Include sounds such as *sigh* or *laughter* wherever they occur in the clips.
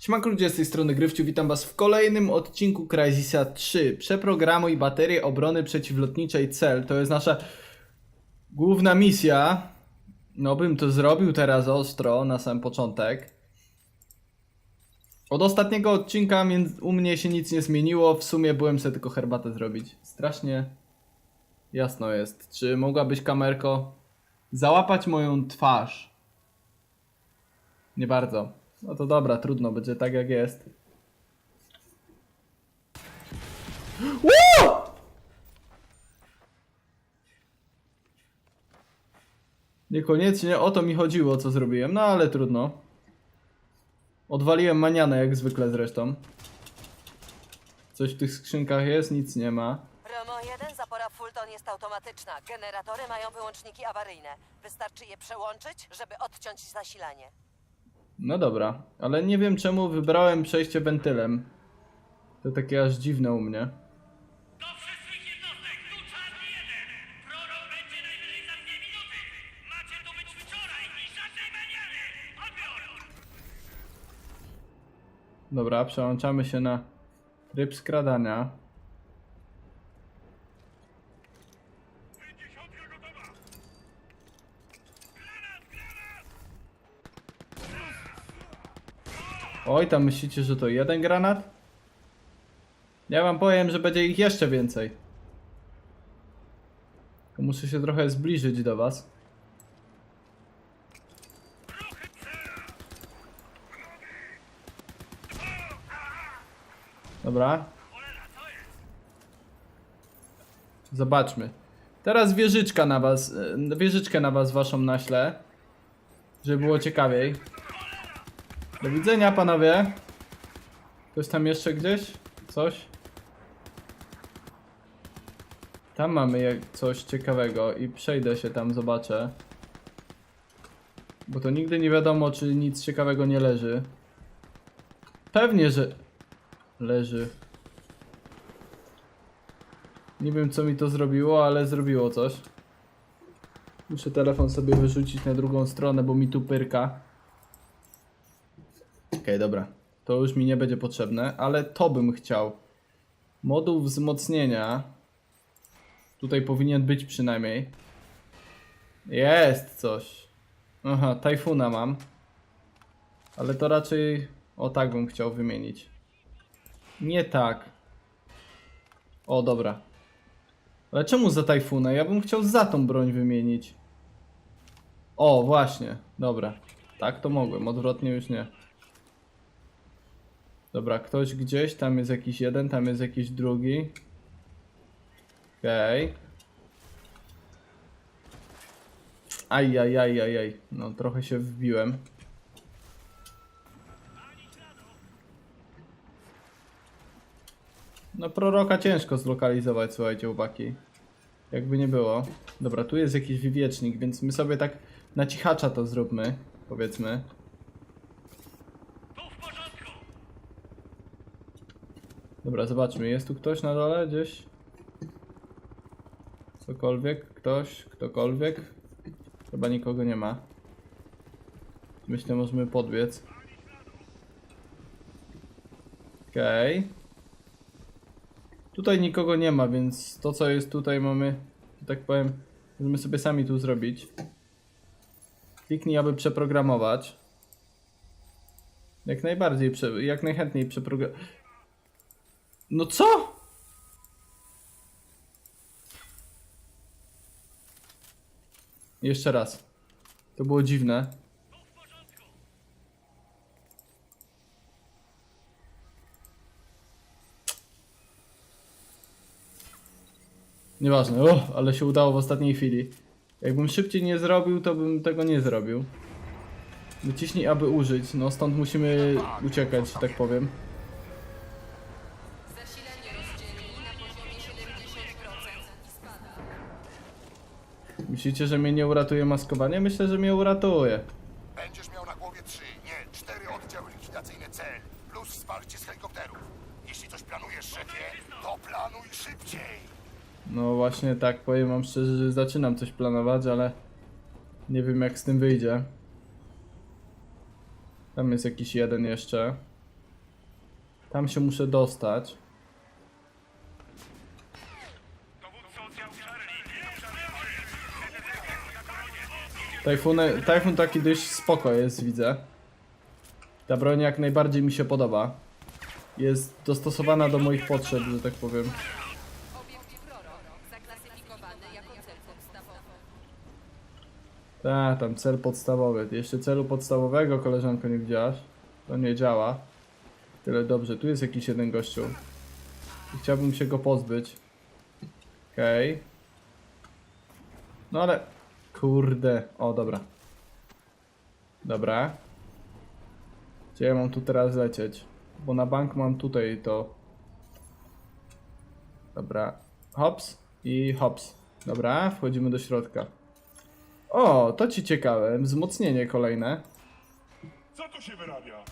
Siemanko ludzie, z tej strony Grywciu, witam was w kolejnym odcinku Crysisa 3. Przeprogramuj baterię obrony przeciwlotniczej cel. To jest nasza główna misja. No bym to zrobił teraz ostro na sam początek. Od ostatniego odcinka u mnie się nic nie zmieniło. W sumie byłem sobie tylko herbatę zrobić. Strasznie jasno jest. Czy mogłabyś kamerko załapać moją twarz? Nie bardzo. No to dobra, trudno, będzie tak jak jest. Niekoniecznie o to mi chodziło, co zrobiłem, no ale trudno. Odwaliłem manianę jak zwykle zresztą. Coś w tych skrzynkach jest, nic nie ma. Romo 1, zapora Fulton jest automatyczna. Generatory mają wyłączniki awaryjne. Wystarczy je przełączyć, żeby odciąć zasilanie. No dobra, ale nie wiem czemu wybrałem przejście wentylem. To takie aż dziwne u mnie. Do wszystkich jednostek, tu czarny jeden! Prorok będzie najwyżej za dwie minuty! Macie tu być wczoraj i żadnej maniany! Odbiór! Dobra, przełączamy się na tryb skradania. Oj, tam myślicie, że to jeden granat? Ja wam powiem, że będzie ich jeszcze więcej. Muszę się trochę zbliżyć do was. Dobra. Zobaczmy. Teraz wieżyczka na was, e, wieżyczkę na was waszą naślę. Żeby było ciekawiej. Do widzenia panowie. Ktoś tam jeszcze gdzieś? Coś? Tam mamy coś ciekawego i przejdę się tam, zobaczę. Bo to nigdy nie wiadomo, czy nic ciekawego nie leży. Pewnie, że leży. Nie wiem, co mi to zrobiło, ale zrobiło coś. Muszę telefon sobie wyrzucić na drugą stronę, bo mi tu pyrka. Okej, dobra. To już mi nie będzie potrzebne, ale to bym chciał. Moduł wzmocnienia. Tutaj powinien być przynajmniej. Jest coś. Aha, tajfuna mam. Ale to raczej o tak bym chciał wymienić. Nie tak. O, dobra. Ale czemu za tajfuna? Ja bym chciał za tą broń wymienić. O, właśnie. Dobra. Tak to mogłem, odwrotnie już nie. Dobra, ktoś gdzieś, tam jest jakiś jeden, tam jest jakiś drugi. Okej. Aj, aj, aj, aj, aj. No, trochę się wbiłem. No, proroka ciężko zlokalizować, słuchajcie, chłopaki. Jakby nie było. Dobra, tu jest jakiś wywiecznik, więc my sobie tak na cichacza to zróbmy, powiedzmy. Tu w porządku! Dobra, zobaczmy. Jest tu ktoś na dole gdzieś? Cokolwiek? Ktoś? Ktokolwiek? Chyba nikogo nie ma. Myślę, możemy podbiec. Okej. Tutaj nikogo nie ma, więc to co jest tutaj mamy, że tak powiem, możemy sobie sami tu zrobić. Kliknij, aby przeprogramować. Jak najbardziej, jak najchętniej przeprogramować. No co? Jeszcze raz. To było dziwne. Nieważne, o, ale się udało w ostatniej chwili. Jakbym szybciej nie zrobił, to bym tego nie zrobił. Wyciśnij, aby użyć. No stąd musimy uciekać, że tak powiem. Myślicie, że mnie nie uratuje maskowanie? Myślę, że mnie uratuje. Będziesz miał na głowie trzy, nie, cztery oddziały likwidacyjne cel, plus wsparcie z helikopterów. Jeśli coś planujesz, szefie, to planuj szybciej. No właśnie tak, powiem wam szczerze, że zaczynam coś planować, ale nie wiem jak z tym wyjdzie. Tam jest jakiś jeden jeszcze. Tam się muszę dostać. Tajfuny, tajfun taki dość spoko jest, widzę. Ta broń jak najbardziej mi się podoba. Jest dostosowana do moich potrzeb, że tak powiem. Tak, tam cel podstawowy. Jeszcze celu podstawowego, koleżanko, nie widziałaś? To nie działa. Tyle dobrze. Tu jest jakiś jeden gościu. I Chciałbym się go pozbyć. Okej. No ale... Kurde. O, dobra. Dobra. Gdzie ja mam tu teraz lecieć? Bo na bank mam tutaj to... Dobra. Hops i hops. Dobra, wchodzimy do środka. O, to ci ciekawe. Wzmocnienie kolejne. Co tu się wyrabia?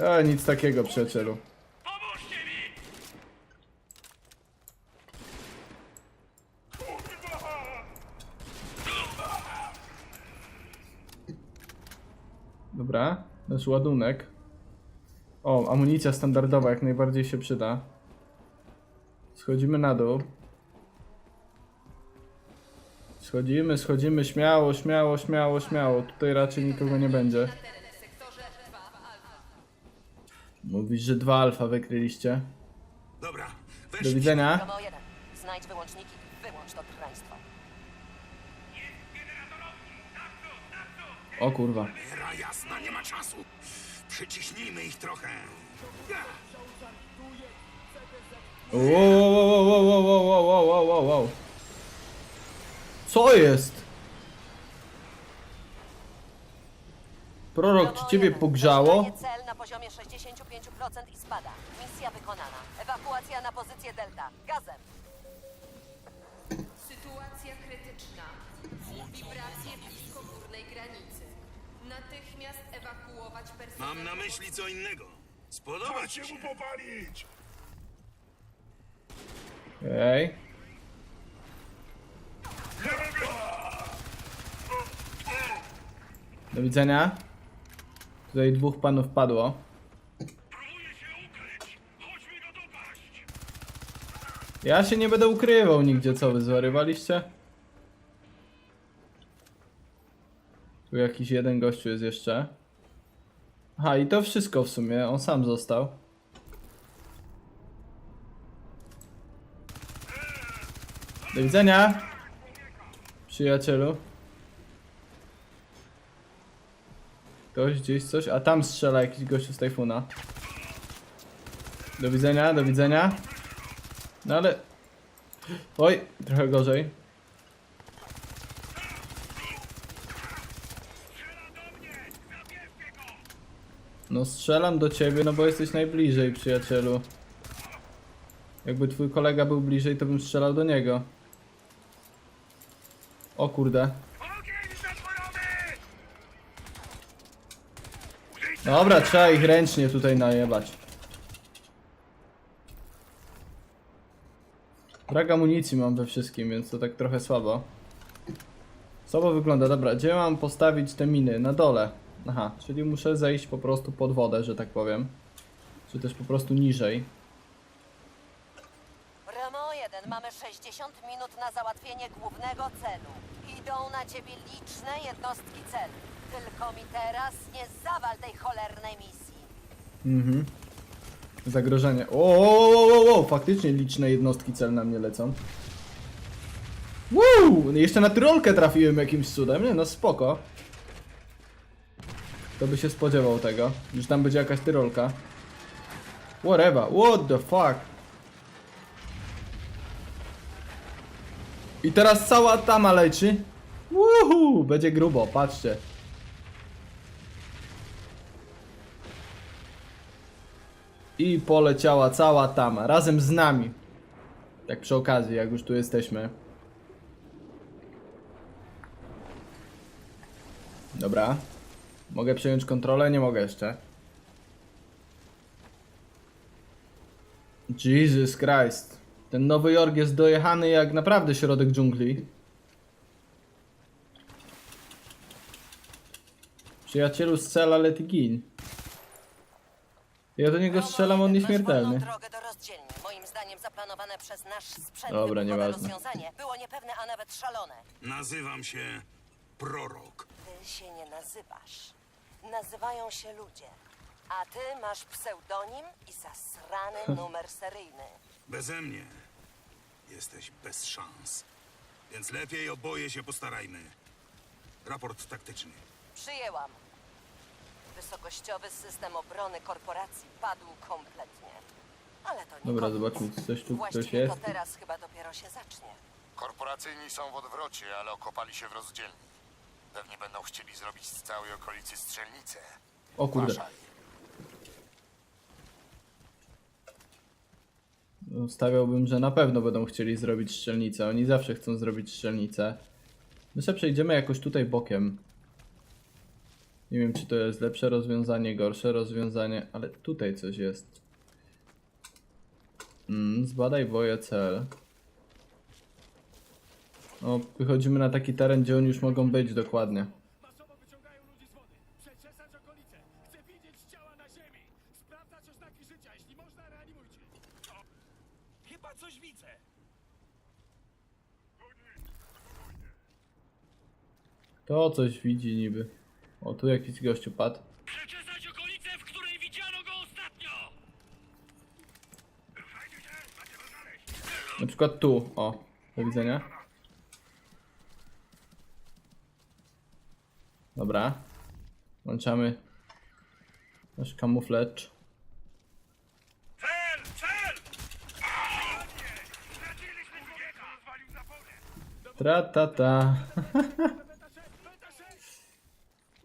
E, nic takiego, przyjacielu. Dobra, nasz ładunek. O, amunicja standardowa jak najbardziej się przyda. Schodzimy na dół. Schodzimy, schodzimy, śmiało, śmiało, śmiało, śmiało. Tutaj raczej nikogo nie będzie. Na teren w sektorze 2 Alfa. Mówisz, że dwa alfa wykryliście. Dobra, Do widzenia. Romeo 1. Znajdź wyłączniki wyłącz to kraństwo. O kurwa. Era jasna, nie ma czasu. Przyciśnijmy ich trochę. Wow, wow, wow, wow, wow, wow, wow, wow, wow, wow. Co jest? Prorok, czy ciebie 1. pogrzało? Cel na poziomie 65% i spada. Misja wykonana. Ewakuacja na pozycję Delta. Gazem. Personel. Mam na myśli co innego. Spodoba ci się. popalić! Ej. Do widzenia. Tutaj dwóch panów padło. Próbuję się ukryć! Chodź mi go dopaść! Ja się nie będę ukrywał nigdzie, co wy zwariowaliście? Tu jakiś jeden gościu jest jeszcze. Aha, i to wszystko w sumie, on sam został. Do widzenia! Przyjacielu. Ktoś gdzieś coś, a tam strzela jakiś gościu z tajfuna. Do widzenia, do widzenia. No ale... Oj, trochę gorzej. No strzelam do ciebie, no bo jesteś najbliżej, przyjacielu. Jakby twój kolega był bliżej, to bym strzelał do niego. O kurde. Dobra, trzeba ich ręcznie tutaj najebać. Brak amunicji mam we wszystkim, więc to tak trochę słabo. Słabo wygląda, dobra, gdzie mam postawić te miny? Na dole. Aha, czyli muszę zejść po prostu pod wodę, że tak powiem. Czy też po prostu niżej. Romeo 1. Mamy 60 minut na załatwienie głównego celu. Idą na ciebie liczne jednostki celu. Tylko mi teraz nie zawal tej cholernej misji. Mhm. Zagrożenie. O, o, o, o, o, faktycznie liczne jednostki cel na mnie lecą. Woo! Jeszcze na tyrolkę trafiłem jakimś cudem, nie no spoko. Kto by się spodziewał tego, że tam będzie jakaś tyrolka. Whatever, what the fuck. I teraz cała tama leci. Woohoo! Będzie grubo, patrzcie. I poleciała cała tama, razem z nami. Tak przy okazji, jak już tu jesteśmy. Dobra. Mogę przejąć kontrolę? Nie mogę jeszcze. Jesus Christ. Ten Nowy Jork jest dojechany jak naprawdę środek dżungli. Przyjacielu strzela, ale ty gin. Ja do niego strzelam, on nieśmiertelny. wolną drogę do rozdzielni. Moim zdaniem zaplanowane przez nasz sprzęt Dobra, wybuchowe nieważne. rozwiązanie było niepewne, a nawet szalone. Nazywam się Prorok. Ty się nie nazywasz. Nazywają się ludzie. A ty masz pseudonim i zasrany *laughs* numer seryjny. Beze mnie jesteś bez szans. Więc lepiej oboje się postarajmy. Raport taktyczny. Przyjęłam. Wysokościowy system obrony korporacji padł kompletnie. Ale to nie Dobra, koniec. zobaczmy, czy coś tu ktoś Właściwie jest. to teraz chyba dopiero się zacznie. Korporacyjni są w odwrocie, ale okopali się w rozdzielni. Pewnie będą chcieli zrobić z całej okolicy strzelnicę. O kurde. Uważaj. Stawiałbym, że na pewno będą chcieli zrobić strzelnicę. Oni zawsze chcą zrobić strzelnicę. My sobie przejdziemy jakoś tutaj bokiem. Nie wiem, czy to jest lepsze rozwiązanie, gorsze rozwiązanie, ale tutaj coś jest. Mm, zbadaj boje cel. O, wychodzimy na taki teren, gdzie oni już mogą być dokładnie. Masowo wyciągają ludzi z wody. Przeczesać okolice. Chcę widzieć ciała na ziemi. Sprawdzać oznaki życia. Jeśli można, reanimujcie. O, chyba coś widzę. To coś widzi niby. O, tu jakiś gościu padł. Przeczesać okolice, w której widziano go ostatnio. Na przykład tu, o. Do widzenia. Dobra. Włączamy nasz kamuflecz. Cel! Cel! Straciliśmy człowieka! Zwalił zaporę. Tra ta ta. *laughs*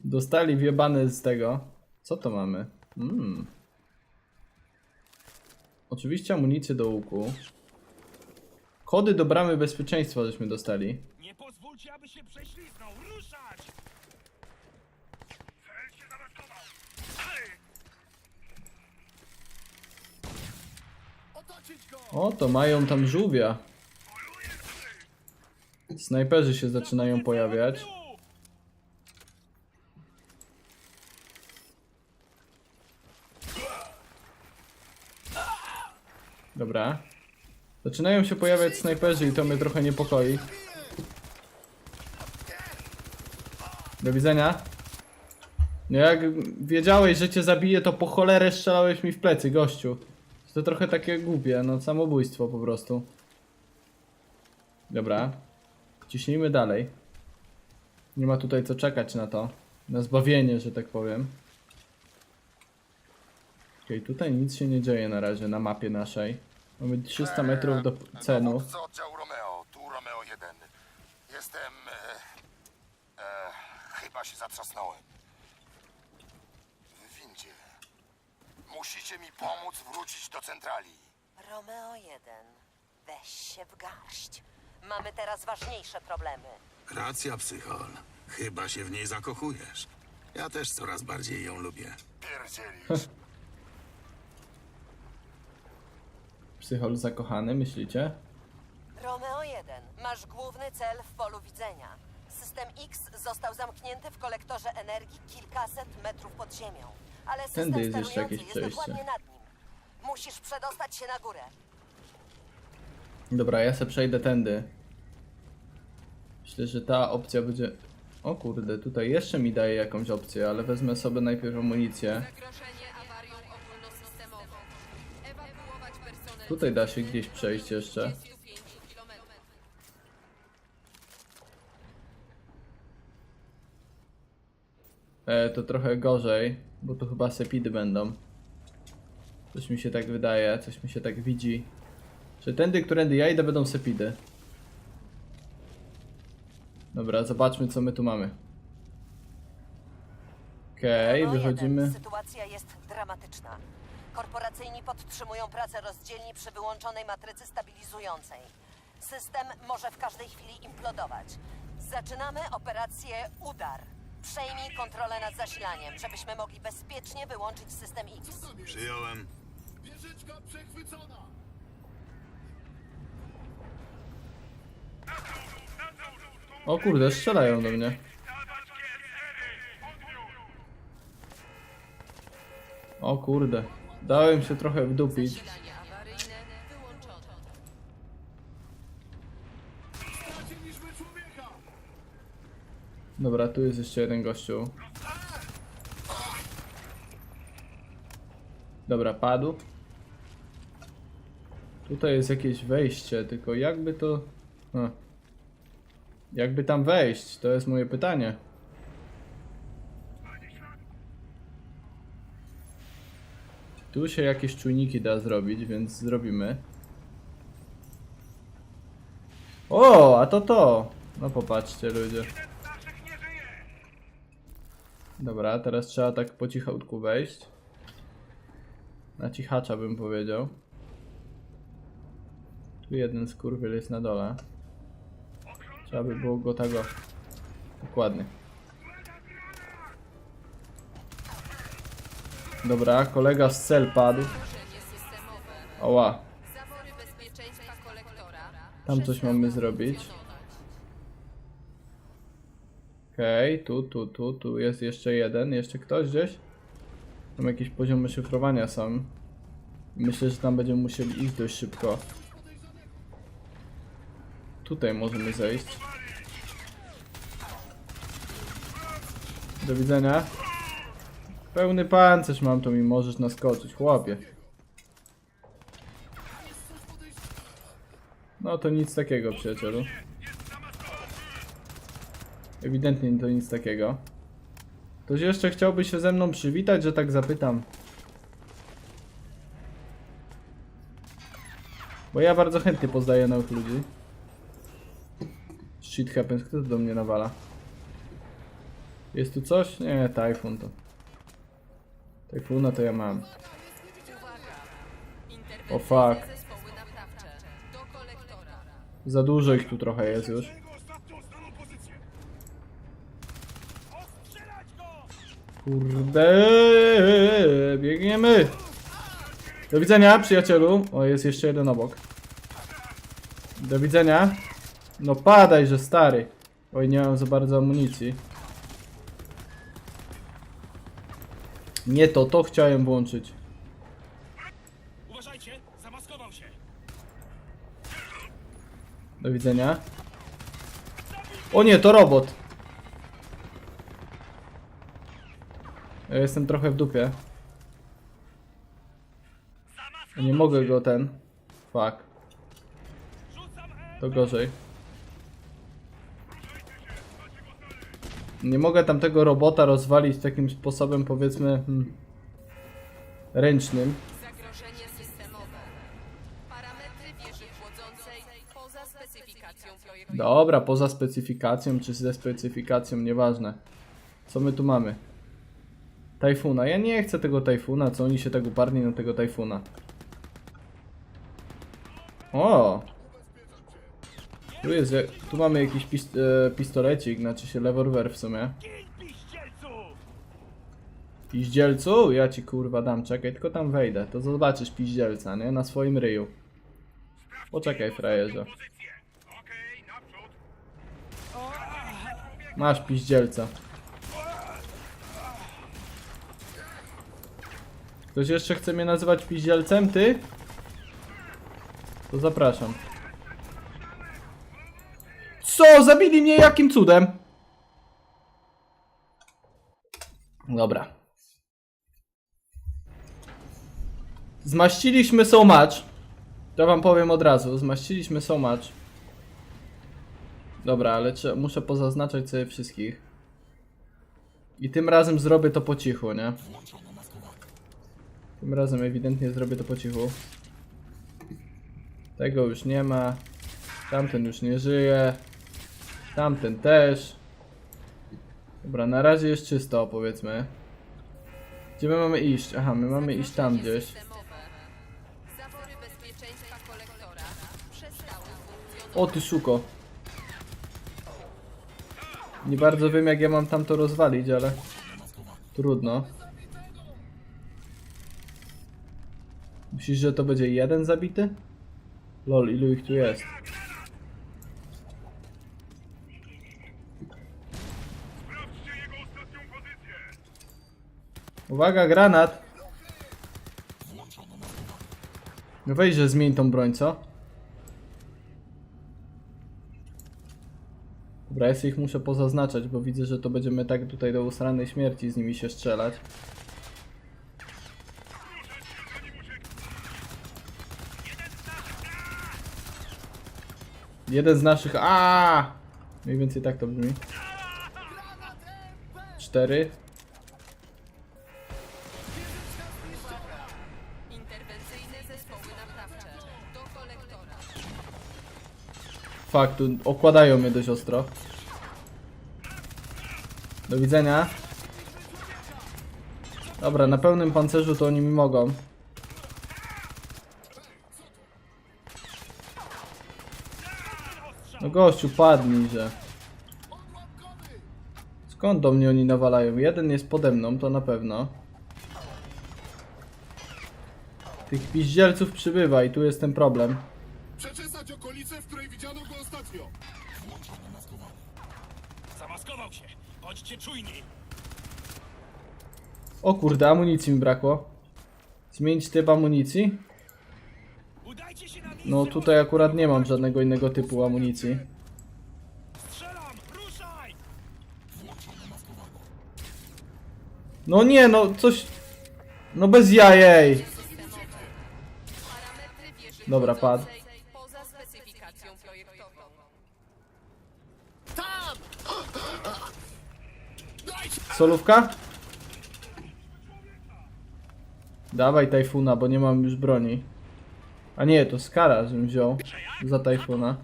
Dostali wjebane z tego. Co to mamy? Mm. Oczywiście amunicję do łuku. Kody do bramy bezpieczeństwa żeśmy dostali. Nie pozwólcie, aby się prześlizgnął. Ruszać! Cel się zameldował. Dalej! O, to mają tam żółwia. Snajperzy się zaczynają pojawiać. Dobra. Zaczynają się pojawiać snajperzy i to mnie trochę niepokoi. Do widzenia. No jak wiedziałeś, że cię zabiję, to po cholerę strzelałeś mi w plecy, gościu. To trochę takie głupie, no samobójstwo po prostu. Dobra. Ciśnijmy dalej. Nie ma tutaj co czekać na to. Na zbawienie, że tak powiem. Okej, tutaj nic się nie dzieje na razie na mapie naszej. Mamy 300 metrów do cenu. Dowódco oddziału Romeo, tu Romeo 1. Jestem... E, e, chyba się zatrzasnąłem. W windzie. Musicie mi pomóc wrócić do centrali. Romeo 1, weź się w garść. Mamy teraz ważniejsze problemy. Racja, psychol. Chyba się w niej zakochujesz. Ja też coraz bardziej ją lubię. Pierdzielisz. *laughs* Psychol zakochany, myślicie? Romeo 1, masz główny cel w polu widzenia. System X został zamknięty w kolektorze energii kilkaset metrów pod ziemią. Ale system Tędy jest jeszcze sterujący jakieś jest przejście. dokładnie nad nim. Musisz przedostać się na górę. Dobra, ja se przejdę tędy. Myślę, że ta opcja będzie... O kurde, tutaj jeszcze mi daje jakąś opcję, ale wezmę sobie najpierw amunicję. Zagrożenie awarią ogólnosystemową. Ewakuować personel. Tutaj da się gdzieś przejść jeszcze. 25 kilometrów. E, to trochę gorzej, bo tu chyba sepidy będą. Coś mi się tak wydaje, coś mi się tak widzi. Że tędy, którędy ja idę, będą sepidy. Dobra, zobaczmy co my tu mamy. Okej, Romeo wychodzimy. 1, sytuacja jest dramatyczna. Korporacyjni podtrzymują pracę rozdzielni przy wyłączonej matrycy stabilizującej. System może w każdej chwili implodować. Zaczynamy operację Udar. Przejmij kontrolę nad zasilaniem, żebyśmy mogli bezpiecznie wyłączyć system X. Przyjąłem. O kurde, strzelają do mnie. O kurde. Dałem się trochę wdupić. Dobra, tu jest jeszcze jeden gościu. Dobra, padł. Tutaj jest jakieś wejście, tylko jakby to... A. Jakby tam wejść? To jest moje pytanie. Tu się jakieś czujniki da zrobić, więc zrobimy. O, a to to! No popatrzcie ludzie. Dobra, teraz trzeba tak po cichutku wejść. Na cichacza bym powiedział. Tu jeden skurwiel jest na dole. Trzeba by było go tego... Dokładnie. Dobra, kolega z cel padł. Oła. Tam coś mamy zrobić. Okej, tu, tu, tu, tu jest jeszcze jeden. Jeszcze ktoś gdzieś? Tam jakieś poziomy szyfrowania są. Myślę, że tam będziemy musieli iść dość szybko. Tutaj możemy zejść. Do widzenia. Pełny pancerz mam, to mi możesz naskoczyć, chłopie. No to nic takiego, przyjacielu. Ewidentnie to nic takiego. Ktoś jeszcze chciałby się ze mną przywitać, że tak zapytam. Bo ja bardzo chętnie poznaję nowych ludzi. Shit happens, kto do mnie nawala? Jest tu coś? Nie, tajfun to. Tajfuna to ja mam. O fuck. Do kolektora. Za dużo ich tu trochę jest już. Kurde, biegniemy. Do widzenia, przyjacielu. O, jest jeszcze jeden obok. Do widzenia. No padaj, że stary. Oj, nie mam za bardzo amunicji. Nie to, to chciałem włączyć. Uważajcie, zamaskował się. Do widzenia. O nie, to robot. Ja jestem trochę w dupie. Nie mogę go ten. Fuck. To gorzej. Nie mogę tamtego robota rozwalić takim sposobem, powiedzmy, hmm, ręcznym. Zagrożenie systemowe. Parametry wieży chłodzącej poza specyfikacją projektu. Dobra, poza specyfikacją czy ze specyfikacją, nieważne. Co my tu mamy? Tajfuna. Ja nie chcę tego tajfuna, co oni się tak uparli na tego tajfuna. O! Tu jest, tu mamy jakiś pis e, pistolecik, znaczy się rewolwer w sumie. Piździelcu? Ja ci kurwa dam, czekaj, tylko tam wejdę, to zobaczysz piździelca, nie? Na swoim ryju. Poczekaj, frajerze. Masz piździelca. Ktoś jeszcze chce mnie nazywać piździelcem? Ty? To zapraszam. Co? Zabili mnie jakim cudem? Dobra. Zmaściliśmy so much. To wam powiem od razu. Zmaściliśmy so much. Dobra, ale muszę pozaznaczać sobie wszystkich. I tym razem zrobię to po cichu, nie? Tym razem ewidentnie zrobię to po cichu. Tego już nie ma. Tamten już nie żyje. Tamten też. Dobra, na razie jest czysto, powiedzmy. Gdzie my mamy iść? Aha, my mamy iść tam gdzieś. O ty szuko. Nie bardzo wiem jak ja mam tam to rozwalić, ale trudno. Myślisz, że to będzie jeden zabity? Lol, ilu ich tu jest? Uwaga, granat! No weź, że zmień tą broń, co? Dobra, ja ich muszę pozaznaczać, bo widzę, że to będziemy tak tutaj do usranej śmierci z nimi się strzelać. Jeden z naszych. A! Mniej więcej tak to brzmi. Cztery. Interwencyjne zespoły naprawcze. Do kolektora. Fakt, tu okładają mnie dość ostro. Do widzenia. Dobra, na pełnym pancerzu to oni mi mogą. Gościu, padnij, że. Skąd do mnie oni nawalają? Jeden jest pode mną, to na pewno. Tych piździelców przybywa i tu jest ten problem. Przeczesać okolicę, w której widziano go ostatnio. Zamaskował się. Bądźcie czujni. O kurde, amunicji mi brakło. Zmienić typ amunicji? Udajcie się na miejsce. No tutaj akurat nie mam żadnego innego typu amunicji. No nie, no coś... No bez jajej! Dobra, padł. Solówka? Dawaj tajfuna, bo nie mam już broni. A nie, to skara, żebym wziął za tajfuna.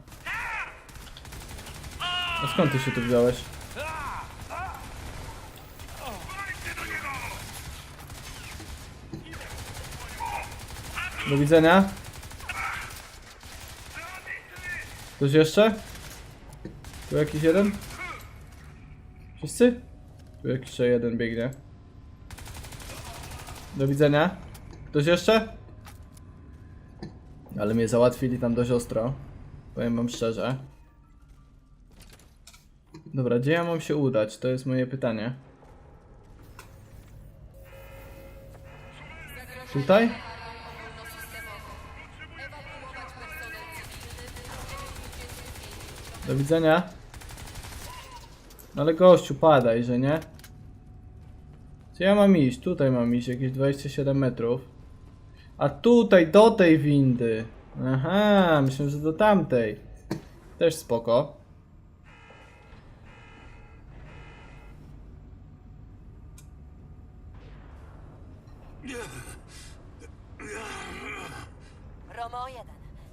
A skąd ty się tu wziąłeś? Do widzenia. Ktoś jeszcze? Tu jakiś jeden? Wszyscy? Tu jeszcze jeden biegnie. Do widzenia. Ktoś jeszcze? Ale mnie załatwili tam dość ostro. Powiem wam szczerze. Dobra, gdzie ja mam się udać? To jest moje pytanie. Tutaj? Do widzenia. Ale gościu, padaj, że nie? Gdzie ja mam iść? Tutaj mam iść, jakieś 27 metrów. A tutaj, do tej windy. Aha, myślę, że do tamtej. Też spoko. Romo 1.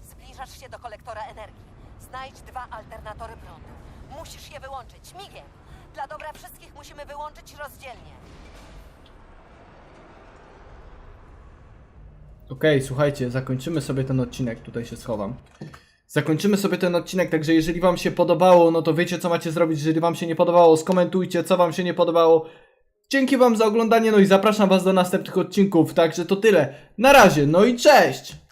Zbliżasz się do kolektora energii. Znajdź dwa alternatory prądu. Musisz je wyłączyć. Migiem. Dla dobra wszystkich musimy wyłączyć rozdzielnie. Okej, słuchajcie, zakończymy sobie ten odcinek, tutaj się schowam. Zakończymy sobie ten odcinek, także jeżeli wam się podobało, no to wiecie co macie zrobić, jeżeli wam się nie podobało, skomentujcie co wam się nie podobało. Dzięki wam za oglądanie, no i zapraszam was do następnych odcinków, także to tyle. Na razie, no i cześć!